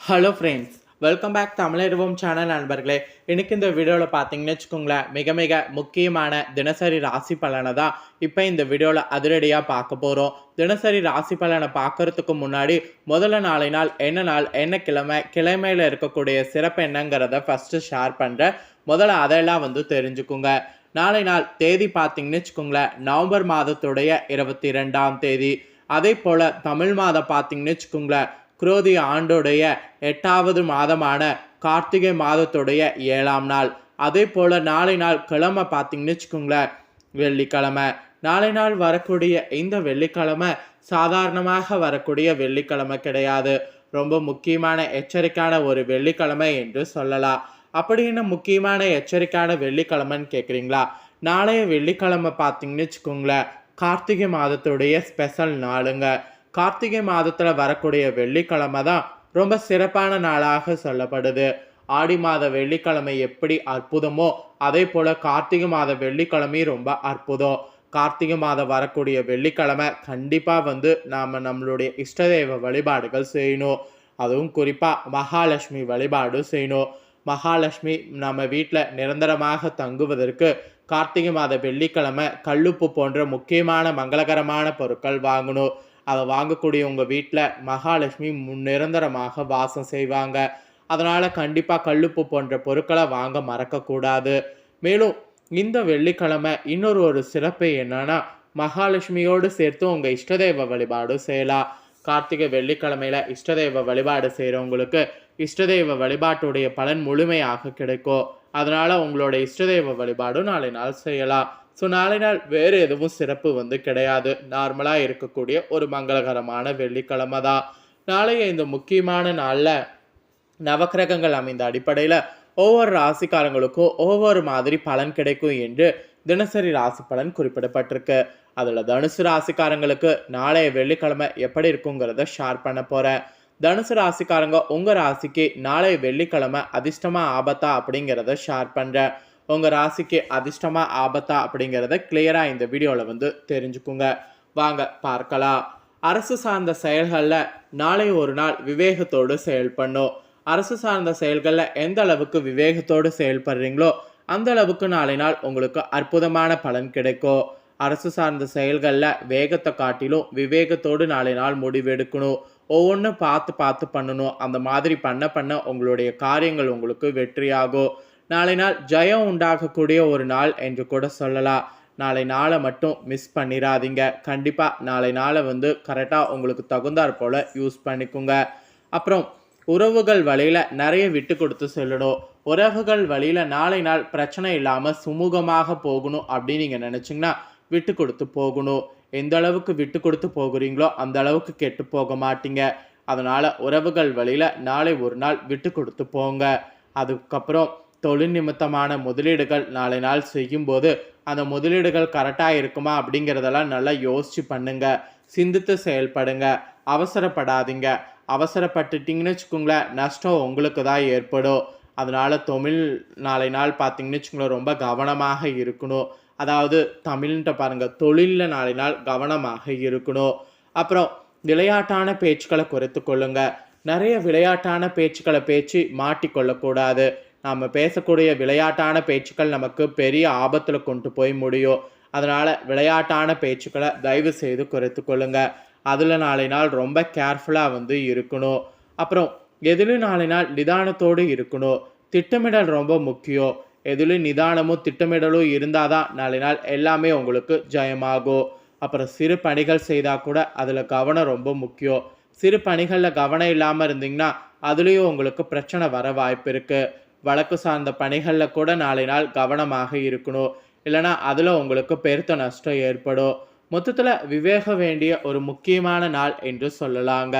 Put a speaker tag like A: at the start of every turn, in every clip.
A: Hello friends welcome back தமிழருவோம் channel நண்பர்களே. இன்றைக்கி இந்த வீடியோவில் பார்த்தீங்கன்னு வச்சுக்கோங்களேன் மிக மிக முக்கியமான தினசரி ராசி பலனை தான் இப்போ இந்த வீடியோவில் அதிரடியாக பார்க்க போகிறோம் தினசரி ராசி பலனை பார்க்கறதுக்கு முன்னாடி முதல்ல நாளை நாள் என்ன நாள் என்ன கிழமை கிழமையில் இருக்கக்கூடிய சிறப்பு என்னங்கிறத ஃபஸ்ட்டு ஷேர் பண்ணுறேன் முதல்ல அதெல்லாம் வந்து தெரிஞ்சுக்குங்க. நாளை நாள் தேதி பார்த்தீங்கன்னு வச்சுக்கோங்களேன் நவம்பர் மாதத்துடைய இருபத்தி ரெண்டாம் தேதி. அதே போல் தமிழ் மாதம் பார்த்தீங்கன்னு வச்சுக்கோங்களேன் குரோதி ஆண்டுடைய எட்டாவது மாதமான கார்த்திகை மாதத்துடைய ஏழாம் நாள். அதே போல் நாளை நாள் கிழமை பார்த்தீங்கன்னு வச்சுக்கோங்களேன் வெள்ளிக்கிழமை. நாளை நாள் வரக்கூடிய இந்த வெள்ளிக்கிழமை சாதாரணமாக வரக்கூடிய வெள்ளிக்கிழமை கிடையாது. ரொம்ப முக்கியமான எச்சரிக்கையான ஒரு வெள்ளிக்கிழமை என்று சொல்லலாம். அப்படின்னு முக்கியமான எச்சரிக்கையான வெள்ளிக்கிழமைன்னு கேட்குறீங்களா நாளைய வெள்ளிக்கிழமை பார்த்தீங்கன்னு வச்சுக்கோங்களேன் கார்த்திகை மாதத்துடைய ஸ்பெஷல் நாளுங்க. கார்த்திகை மாதத்தில் வரக்கூடிய வெள்ளிக்கிழமை தான் ரொம்ப சிறப்பான நாளாக சொல்லப்படுது. ஆடி மாத வெள்ளிக்கிழமை எப்படி அற்புதமோ அதே போல் கார்த்திகை மாத வெள்ளிக்கிழமை ரொம்ப அற்புதம். கார்த்திகை மாதம் வரக்கூடிய வெள்ளிக்கிழமை கண்டிப்பாக வந்து நாம் நம்மளுடைய இஷ்டதெய்வ வழிபாடுகள் செய்யணும். அதுவும் குறிப்பாக மகாலட்சுமி வழிபாடு செய்யணும். மகாலட்சுமி நம்ம வீட்டில் நிரந்தரமாக தங்குவதற்கு கார்த்திகை மாத வெள்ளிக்கிழமை கல்லுப்பு போன்ற முக்கியமான மங்களகரமான பொருட்கள் வாங்கணும். அதை வாங்கக்கூடிய உங்கள் வீட்டில் மகாலட்சுமி முன் நிரந்தரமாக வாசம் செய்வாங்க. அதனால் கண்டிப்பாக கல்லுப்பு போன்ற பொருட்களை வாங்க மறக்கக்கூடாது. மேலும் இந்த வெள்ளிக்கிழமை இன்னொரு ஒரு சிறப்பு என்னன்னா மகாலட்சுமியோடு சேர்த்து உங்கள் இஷ்டதெய்வ வழிபாடு செய்யலாம். கார்த்திகை வெள்ளிக்கிழமையில் இஷ்டதெய்வ வழிபாடு செய்கிறவங்களுக்கு இஷ்டதெய்வ வழிபாட்டுடைய பலன் முழுமையாக கிடைக்கும். அதனால் உங்களோட இஷ்டதெய்வ வழிபாடும் நாளை நாள் செய்யலாம். ஸோ நாளை நாள் வேறு எதுவும் சிறப்பு வந்து கிடையாது. நார்மலாக இருக்கக்கூடிய ஒரு மங்களகரமான வெள்ளிக்கிழமை தான். நாளைய இந்த முக்கியமான நாளில் நவக்கிரகங்கள் அமைந்த அடிப்படையில் ஒவ்வொரு ராசிக்காரங்களுக்கும் ஒவ்வொரு மாதிரி பலன் கிடைக்கும் என்று தினசரி ராசி பலன் குறிப்பிடப்பட்டிருக்கு. அதில் தனுசு ராசிக்காரங்களுக்கு நாளைய வெள்ளிக்கிழமை எப்படி இருக்குங்கிறத ஷேர் பண்ண போகிறேன் தனுசு ராசிக்காரங்க உங்கள் ராசிக்கு நாளைய வெள்ளிக்கிழமை அதிர்ஷ்டமாக ஆபத்தா அப்படிங்கிறத ஷேர் பண்ணுறேன் உங்கள் ராசிக்கு அதிர்ஷ்டமாக ஆபத்தா அப்படிங்கிறத கிளியராக இந்த வீடியோவில் வந்து தெரிஞ்சுக்குங்க. வாங்க பார்க்கலாம். அரசு சார்ந்த செயல்களில் நாளை ஒரு நாள் விவேகத்தோடு செயல்படணும். அரசு சார்ந்த செயல்களில் எந்த அளவுக்கு விவேகத்தோடு செயல்படுறீங்களோ அந்த அளவுக்கு நாளை நாள் உங்களுக்கு அற்புதமான பலன் கிடைக்கும். அரசு சார்ந்த செயல்களில் வேகத்தை காட்டிலும் விவேகத்தோடு நாளை நாள் முடிவெடுக்கணும். ஒவ்வொன்றும் பார்த்து பார்த்து பண்ணணும். அந்த மாதிரி பண்ண பண்ண உங்களுடைய காரியங்கள் உங்களுக்கு வெற்றியாகும். நாளை நாள் ஜெயம் உண்டாகக்கூடிய ஒரு நாள் என்று கூட சொல்லலாம். நாளை நாளை மட்டும் மிஸ் பண்ணிடாதீங்க கண்டிப்பாக நாளை நாளை வந்து கரெக்டாக உங்களுக்கு தகுந்தாற் போல் யூஸ் பண்ணிக்கோங்க. அப்புறம் உறவுகள் வழியில் நிறைய விட்டு கொடுத்து செல்லணும். உறவுகள் வழியில் நாளை நாள் பிரச்சனை இல்லாமல் சுமூகமாக போகணும் அப்படின்னு நீங்கள் நினச்சிங்கன்னா விட்டு கொடுத்து போகணும். எந்த அளவுக்கு விட்டு கொடுத்து போகிறீங்களோ அந்த அளவுக்கு கெட்டு போக மாட்டீங்க. அதனால் உறவுகள் வழியில் நாளை ஒரு நாள் விட்டு கொடுத்து போங்க. அதுக்கப்புறம் தொழில் நிமித்தமான முதலீடுகள் நாளை நாள் செய்யும்போது அந்த முதலீடுகள் கரெக்டாக இருக்குமா அப்படிங்கிறதெல்லாம் நல்லா யோசிச்சு பண்ணுங்க. சிந்தித்து செயல்படுங்க. அவசரப்படாதீங்க. அவசரப்பட்டுட்டிங்கன்னு வச்சுக்கோங்களேன் நஷ்டம் உங்களுக்கு தான் ஏற்படும். அதனால் தமிழ் நாளை நாள் பார்த்தீங்கன்னு வச்சுக்கோங்களேன் ரொம்ப கவனமாக இருக்கணும். அதாவது தமிழ்ன்ட்ட பாருங்கள் தொழிலில் நாளை நாள் கவனமாக இருக்கணும். அப்புறம் விளையாட்டான பேச்சுக்களை குறைத்து கொள்ளுங்கள் நிறைய விளையாட்டான பேச்சுக்களை பேச்சு மாட்டிக்கொள்ளக்கூடாது. நாம் பேசக்கூடிய விளையாட்டான பேச்சுக்கள் நமக்கு பெரிய ஆபத்தில் கொண்டு போய் முடியும். அதனால் விளையாட்டான பேச்சுக்களை தயவு செய்து குறைத்து கொள்ளுங்க. அதில் நாளை நாள் ரொம்ப கேர்ஃபுல்லாக வந்து இருக்கணும். அப்புறம் எதிலும் நாளை நாள் நிதானத்தோடு இருக்கணும்? திட்டமிடல் ரொம்ப முக்கியம். எதிலும் நிதானமும் திட்டமிடலும் இருந்தால் தான் நாளை நாள் எல்லாமே உங்களுக்கு ஜெயமாகும். அப்புறம் சிறு பணிகள் செய்தால் கூட அதில் கவனம் ரொம்ப முக்கியம். சிறு பணிகளில் கவனம் இல்லாமல் இருந்தீங்கன்னா அதுலேயும் உங்களுக்கு பிரச்சனை வர வாய்ப்பு இருக்குது வழக்கு சார்ந்த பணிகளில் கூட நாளை நாள் கவனமாக இருக்கணும். இல்லைனா அதில் உங்களுக்கு பெருத்த நஷ்டம் ஏற்படும். மொத்தத்தில் விவேக வேண்டிய ஒரு முக்கியமான நாள் என்று சொல்லலாங்க.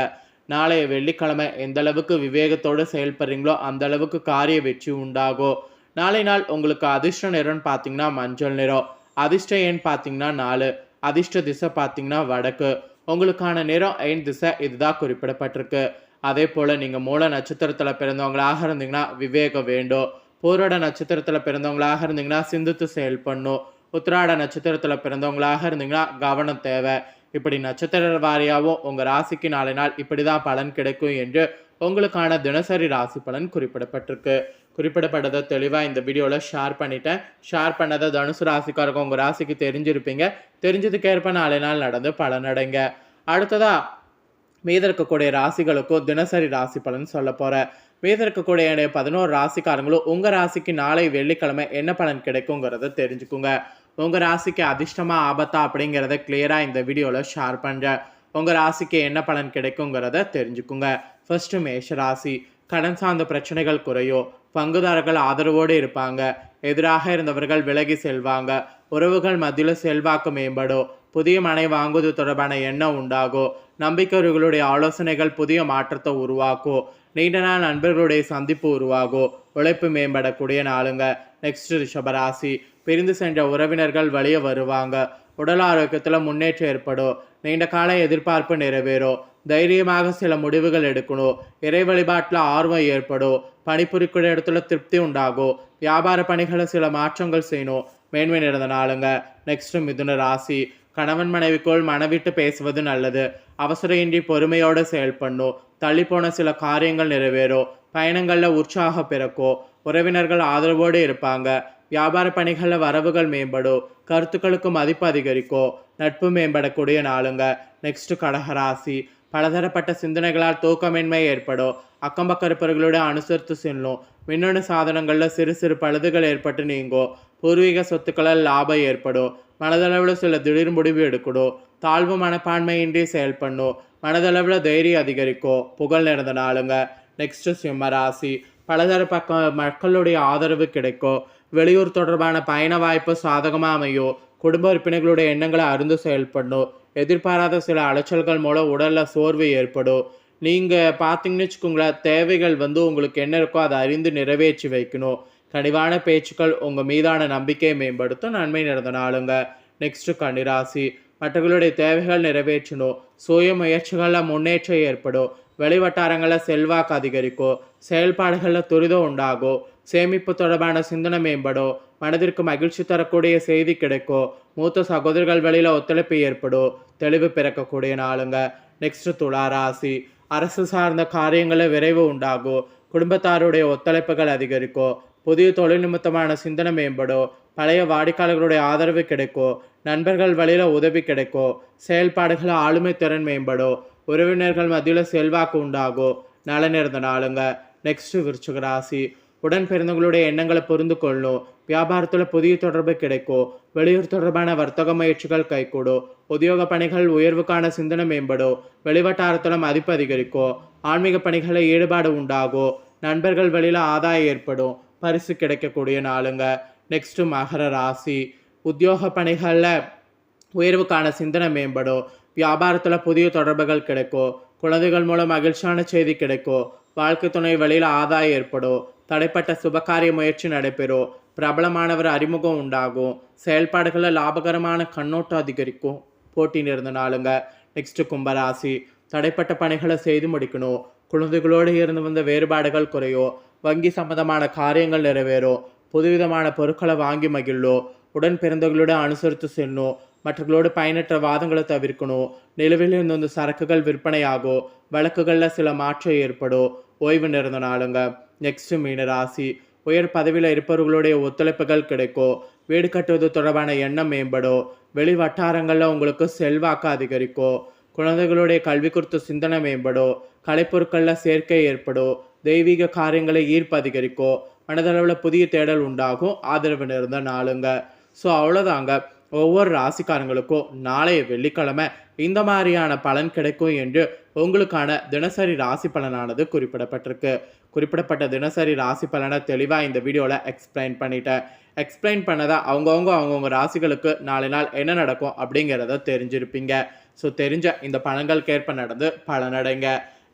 A: நாளைய வெள்ளிக்கிழமை எந்த அளவுக்கு விவேகத்தோடு செயல்படுறீங்களோ அந்த அளவுக்கு காரிய வெற்றி உண்டாகும். நாளை நாள் உங்களுக்கு அதிர்ஷ்ட நிறம்னு பார்த்தீங்கன்னா மஞ்சள் நிறம். அதிர்ஷ்ட எண் பார்த்தீங்கன்னா நாலு. அதிர்ஷ்ட திசை பார்த்தீங்கன்னா வடக்கு. உங்களுக்கான நிறம் எண் திசை இதுதான் குறிப்பிடப்பட்டிருக்கு. அதே போல் நீங்கள் மூல நட்சத்திரத்தில் பிறந்தவங்களாக இருந்தீங்கன்னா விவேகம் வேண்டும். பூரோட நட்சத்திரத்தில் பிறந்தவங்களாக இருந்தீங்கன்னா சிந்தித்து செயல்படணும் உத்திராட நட்சத்திரத்தில் பிறந்தவங்களாக இருந்தீங்கன்னா கவனம் தேவை. இப்படி நட்சத்திர வாரியாகவும் உங்கள் ராசிக்கு நாளை நாள் இப்படி தான் பலன் கிடைக்கும் என்று உங்களுக்கான தினசரி ராசி பலன் குறிப்பிடப்பட்டிருக்கு. குறிப்பிடப்பட்டதை தெளிவாக இந்த வீடியோவில் ஷேர் பண்ணிட்டேன். ஷேர் பண்ணதை தனுசு ராசிக்காரங்க உங்கள் ராசிக்கு தெரிஞ்சிருப்பீங்க. தெரிஞ்சதுக்கேற்ப நாளை நாள் நடந்து பலனடைங்க. அடுத்ததாக மீத இருக்கக்கூடிய ராசிகளுக்கும் தினசரி ராசி பலன் சொல்ல போகிறேன் மீத இருக்கக்கூடிய பதினோரு ராசிக்காரங்களும் உங்கள் ராசிக்கு நாளை வெள்ளிக்கிழமை என்ன பலன் கிடைக்குங்கிறத தெரிஞ்சுக்குங்க. உங்கள் ராசிக்கு அதிர்ஷ்டமா ஆபத்தா அப்படிங்கிறத கிளியராக இந்த வீடியோவில் ஷேர் பண்ணுறேன் உங்கள் ராசிக்கு என்ன பலன் கிடைக்குங்கிறத தெரிஞ்சுக்குங்க. ஃபர்ஸ்ட் மேஷ ராசி. கடன் சார்ந்த பிரச்சனைகள் குறையும் பங்குதாரர்கள் ஆதரவோடு இருப்பாங்க. எதிராக இருந்தவர்கள் விலகி செல்வாங்க. உறவுகள் மத்தியில் செல்வாக்கு மேம்படும் புதிய மனை வாங்குவது தொடர்பான எண்ணம் உண்டாகும் நம்பிக்கையவர்களுடைய ஆலோசனைகள் புதிய மாற்றத்தை உருவாக்கும் நீண்ட நாள் நண்பர்களுடைய சந்திப்பு உருவாகும் உழைப்பு மேம்படக்கூடிய நாளுங்க. நெக்ஸ்ட் ரிஷபராசி. பிரிந்து சென்ற உறவினர்கள் வழியே வருவாங்க. உடல் ஆரோக்கியத்தில் முன்னேற்றம் ஏற்படும் நீண்ட கால எதிர்பார்ப்பு நிறைவேறும் தைரியமாக சில முடிவுகள் எடுக்கணும் இறை வழிபாட்டில் ஆர்வம் ஏற்படும் பணிபுரிக்கிற இடத்துல திருப்தி உண்டாகும் வியாபார பணிகளை சில மாற்றங்கள் செய்யணும் மேன்மை நிறந்த நாளுங்க. நெக்ஸ்ட் மிதுன ராசி. கணவன் மனைவிக்குள் மனவிட்டு பேசுவது நல்லது. அவசரையின்றி பொறுமையோடு செயல்படணும். தள்ளிப்போன சில காரியங்கள் நிறைவேறும் பயணங்களில் உற்சாக பிறக்கும் உறவினர்கள் ஆதரவோடு இருப்பாங்க. வியாபார பணிகளில் வரவுகள் மேம்படும் கருத்துக்களுக்கு மதிப்பு அதிகரிக்கும் நட்பு மேம்படக்கூடிய நாளுங்க. நெக்ஸ்ட் கடகராசி பலதரப்பட்ட சிந்தனைகளால் தூக்கமின்மை ஏற்படும் அக்கம்பக்க இருப்பவர்களோட அனுசரித்து செல்லும். மின்னணு சாதனங்களில் சிறு சிறு பழுதுகள் ஏற்பட்டு நீங்கும் பூர்வீக சொத்துக்களால் லாபம் ஏற்படும். மனதளவில் சில திடீர் முடிவு எடுக்கணும். தாழ்வு மனப்பான்மையின்றி செயல்படணும். மனதளவில் தைரியம் அதிகரிக்கும். புகழ் நிறைந்த நாளுங்க. நெக்ஸ்ட் சிம்மராசி பலதர பக்கம் மக்களுடைய ஆதரவு கிடைக்கும். வெளியூர் தொடர்பான பயண வாய்ப்பு சாதகமாக அமையும். குடும்ப உறுப்பினர்களுடைய எண்ணங்களை அறிந்து செயல்படணும். எதிர்பாராத சில அலைச்சல்கள் மூலம் உடலில் சோர்வு ஏற்படும். நீங்கள் பார்த்தீங்கன்னு வச்சுக்கோங்களேன் தேவைகள் வந்து உங்களுக்கு என்ன இருக்கோ அதை அறிந்து நிறைவேற்றி வைக்கணும். கனிவான பேச்சுக்கள் உங்கள் மீதான நம்பிக்கையை மேம்படுத்தும். நன்மை நடந்த நாளுங்க. நெக்ஸ்ட்டு கன்னிராசி. மற்றவர்களுடைய தேவைகள் நிறைவேற்றணும். சுய முயற்சிகளில் முன்னேற்றம் ஏற்படும். வெளிவட்டாரங்களில் செல்வாக்கு அதிகரிக்கும். செயல்பாடுகளில் துரிதம் உண்டாகும். சேமிப்பு தொடர்பான சிந்தனை மேம்படும். மனதிற்கு மகிழ்ச்சி தரக்கூடிய செய்தி கிடைக்கும். மூத்த சகோதரர்கள் வழியில் ஒத்துழைப்பு ஏற்படும். தெளிவு பிறக்கக்கூடிய நாளுங்க. நெக்ஸ்ட் துலா ராசி. அரசு சார்ந்த காரியங்களில் விரைவு உண்டாகும். குடும்பத்தாருடைய ஒத்துழைப்புகள் அதிகரிக்கும். புதிய தொழில் நிமித்தமான சிந்தனை மேம்படும் பழைய வாடிக்கையாளர்களுடைய ஆதரவு கிடைக்கும் நண்பர்கள் வழியில் உதவி கிடைக்கும் செயல்பாடுகள் ஆளுமை திறன் மேம்படும் உறவினர்கள் மத்தியில் செல்வாக்கு உண்டாகும் நலன் இருந்த நாளுங்க. நெக்ஸ்ட் விருச்சிக ராசி. உடன் பிறந்தவங்களுடைய எண்ணங்களை புரிந்து கொள்ளும் வியாபாரத்தில் புதிய தொடர்பு கிடைக்கும் வெளியூர் தொடர்பான வர்த்தக முயற்சிகள் கைகூடும் உத்தியோக பணிகள் உயர்வுக்கான சிந்தனை மேம்படும் வெளிவட்டாரத்தில் மதிப்பு அதிகரிக்கும் ஆன்மீக பணிகளில் ஈடுபாடு உண்டாகும் நண்பர்கள் வழியில் ஆதாயம் ஏற்படும் பரிசு கிடைக்கக்கூடிய நாளுங்க. நெக்ஸ்ட்டு மகர ராசி. உத்தியோக பணிகளில் உயர்வுக்கான சிந்தனை மேம்படும். வியாபாரத்தில் புதிய தொடர்புகள் கிடைக்கும். குழந்தைகள் மூலம் மகிழ்ச்சியான செய்தி கிடைக்கும். வாழ்க்கை துணை வழியில் ஆதாயம் ஏற்படும். தடைப்பட்ட சுபகாரிய முயற்சி நடைபெறும். பிரபலமானவர் அறிமுகம் உண்டாகும். செயல்பாடுகளில் லாபகரமான கண்ணோட்டம் அதிகரிக்கும். போட்டி நேர்ந்த நாளுங்க. நெக்ஸ்ட் கும்பராசி. தடைப்பட்ட பணிகளை செய்து முடிக்கணும். குழந்தைகளோடு இருந்து வந்த வேறுபாடுகள் குறையும். வங்கி சம்பந்தமான காரியங்கள் நிறைவேறும் புதுவிதமான பொருட்களை வாங்கி மகிழும் உடன் பிறந்தவர்களோடு அனுசரித்து செல்லணும் மற்றவர்களோடு பயனற்ற வாதங்களை தவிர்க்கணும் நிலுவையில் இருந்து வந்த சரக்குகள் விற்பனையாகும் வழக்குகளில் சில மாற்றம் ஏற்படும் ஓய்வு நிறந்த நாளுங்க. நெக்ஸ்ட் மீன ராசி. உயர் பதவியில் இருப்பவர்களுடைய ஒத்துழைப்புகள் கிடைக்கும் வீடு கட்டுவது தொடர்பான எண்ணம் மேம்படும் வெளி வட்டாரங்களில் உங்களுக்கு செல்வாக்கு அதிகரிக்கும் குழந்தைகளுடைய கல்வி குறித்த சிந்தனை மேம்படும் கலைப்பொருட்களில் சேர்க்கை ஏற்படும் தெய்வீக காரியங்களை ஈர்ப்பு அதிகரிக்கும் மனதளவில் புதிய தேடல் உண்டாகும் ஆதரவு நிறைந்த நாளுங்க. ஸோ அவ்வளோதாங்க ஒவ்வொரு ராசிக்காரங்களுக்கும் நாளைய வெள்ளிக்கிழமை இந்த மாதிரியான பலன் கிடைக்கும் என்று உங்களுக்கான தினசரி ராசி பலனானது குறிப்பிடப்பட்டிருக்கு. குறிப்பிடப்பட்ட தினசரி ராசி பலனை தெளிவாக இந்த வீடியோவில் எக்ஸ்பிளைன் பண்ணிட்டேன். எக்ஸ்பிளைன் பண்ணதை அவங்கவுங்க அவங்கவுங்க ராசிகளுக்கு நாளை நாள் என்ன நடக்கும் அப்படிங்கிறத தெரிஞ்சிருப்பீங்க. ஸோ தெரிஞ்ச இந்த பலன்களுக்கேற்ப நடந்து பலனடைங்க.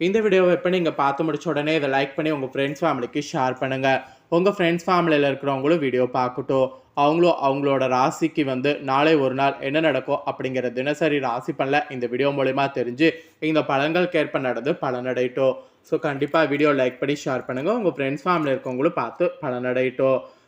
A: இந்த வீடியோவை இப்போ நீங்கள் பார்த்து முடிச்ச உடனே இதை லைக் பண்ணி உங்கள் ஃப்ரெண்ட்ஸ் ஃபேமிலிக்கு ஷேர் பண்ணுங்கள் உங்கள் ஃப்ரெண்ட்ஸ் ஃபேமிலியில் இருக்கிறவங்களும் வீடியோ பார்க்கட்டும். அவங்களும் அவங்களோட ராசிக்கு வந்து நாளை ஒரு நாள் என்ன நடக்கும் அப்படிங்கிற தினசரி ராசி பண்ணல இந்த வீடியோ மூலயமா தெரிஞ்சு இந்த பலன்களுக்கேற்ப நடந்து பலனடையிட்டோம். ஸோ கண்டிப்பாக வீடியோ லைக் பண்ணி ஷேர் பண்ணுங்கள் உங்கள் ஃப்ரெண்ட்ஸ் ஃபேமிலி இருக்கவங்களும் பார்த்து பலனடையிட்டோம்.